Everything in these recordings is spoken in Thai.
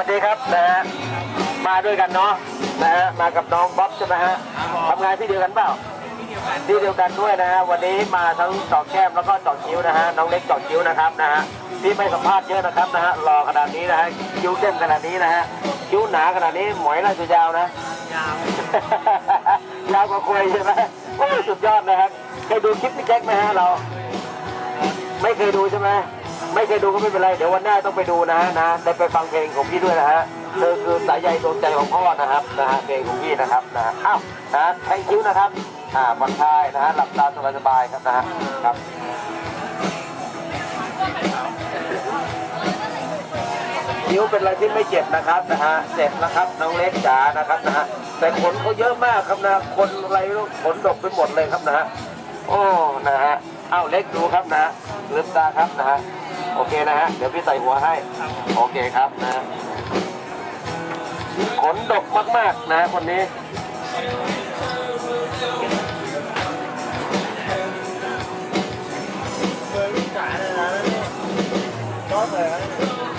สวัสดีครับนะฮะมาด้วยกันเนาะนะฮะมากับน้องบ๊อบใช่ไหมฮะทำงานที่เดียวกันเปล่าที่เดียวกันด้วยนะฮะวันนี้มาทั้งจอกแก้มแล้วก็จอกคิ้วนะฮะน้องเล็กจอกคิ้วนะครับนะฮะที่ไม่สัมภาษณ์เยอะนะครับนะฮะรอขนาดนี้นะฮะคิ้วเข้มขนาดนี้นะฮะคิ้วหนาขนาดนี้หมอยน่าจะยาวนะยาวยาวกว่าคุยใช่ไหมโอ้ยสุดยอดนะครับเคยดูคลิปพี่แจ็คไหมฮะเรา ไม่เคยดูใช่ไหม ไม่เคยดูก็ไม่เป็นไรเดี๋ยววันหน้าต้องไปดูนะฮะนะได้ไปฟังเพลงของพี่ด้วยนะฮะเธอคือสายใยดวงใจของพ่อนะครับนะฮะเพลงของพี่นะครับนะฮะอ้าวนะแทงคิ้วนะครับอ่าผ่อนคลายนะฮะหลับตาสบายๆครับนะฮะครับคิ้วเป็นอะไรที่ไม่เจ็บนะครับนะฮะเสร็จนะครับน้องเล็กจ๋านะครับนะฮะแต่ขนเขาเยอะมากครับนะคนอะไรขนดกไปหมดเลยครับนะฮะโอ้นะฮะเอ้าเล็กดูครับนะลืมตาครับนะฮะ โอเคนะฮะ เดี๋ยวพี่ใส่หัวให้ โอเคครับนะขนดกมากๆนะคนนี้เค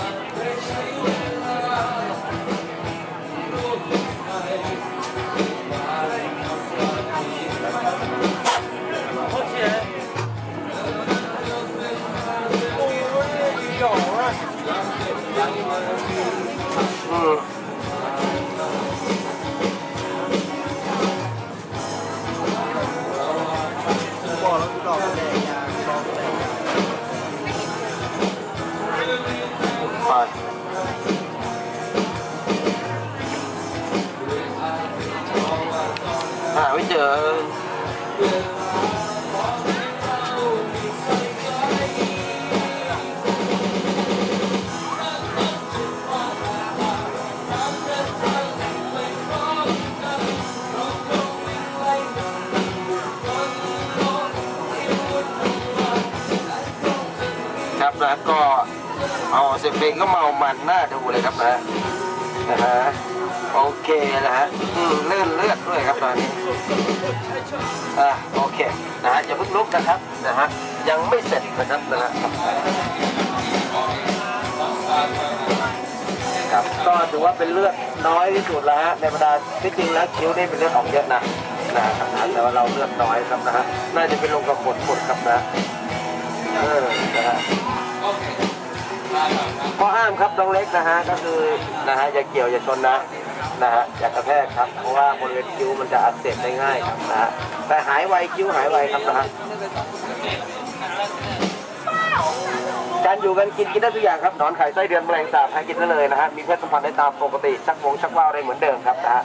บอกแล้วกูหลอกแดงยางหลอกแดงยางไปหาไม่เจอครับนะก็เอาเสียงเพลงก็เมามันน่าดูเลยครับนะนะฮะโอเคนะฮะเลื่อนเลือดด้วยครับตอนนี้อ่าโอเคนะฮะอย่าเพิ่งลุกนะครับนะฮะยังไม่เสร็จนะครับนะฮะครับก็ถือว่าเป็นเลือดน้อยที่สุดแล้วฮะในบรรดาที่จริงแล้วคิ้วนี่เป็นเลือดออกเยอะนะนะครับแต่ว่าเราเลือดน้อยครับนะฮะน่าจะเป็นลงกระขนหมดครับนะเออนะฮะ ข้อห้ามครับน้องเล็กนะฮะก็คือนะฮะอย่าเกี่ยวอย่าชนนะนะฮะอย่ากระแทกครับเพราะว่าบริเวณคิ้วมันจะอักเสบได้ง่ายครับนะฮะแต่หายไวคิ้วหายไวครับนะฮะการอยู่กันกินกินได้ทุกอย่างครับนอนไข่ไส้เดือนแมลงสาบให้กินได้เลยนะฮะมีเพศสัมพันธ์ได้ตามปกติชักวงชักว่าวได้เหมือนเดิมครับนะฮะ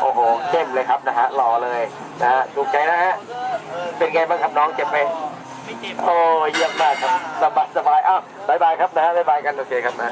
โอ้โหเข้มเลยครับนะฮะหล่อเลยนะฮะถูกใจนะฮะเป็นไงบ้างครับน้องเจ็บไหม โอ้เยี่ยมมากครับสบายสบายอ้าวบายบายครับนะฮะบายบายกันโอเคครับนะ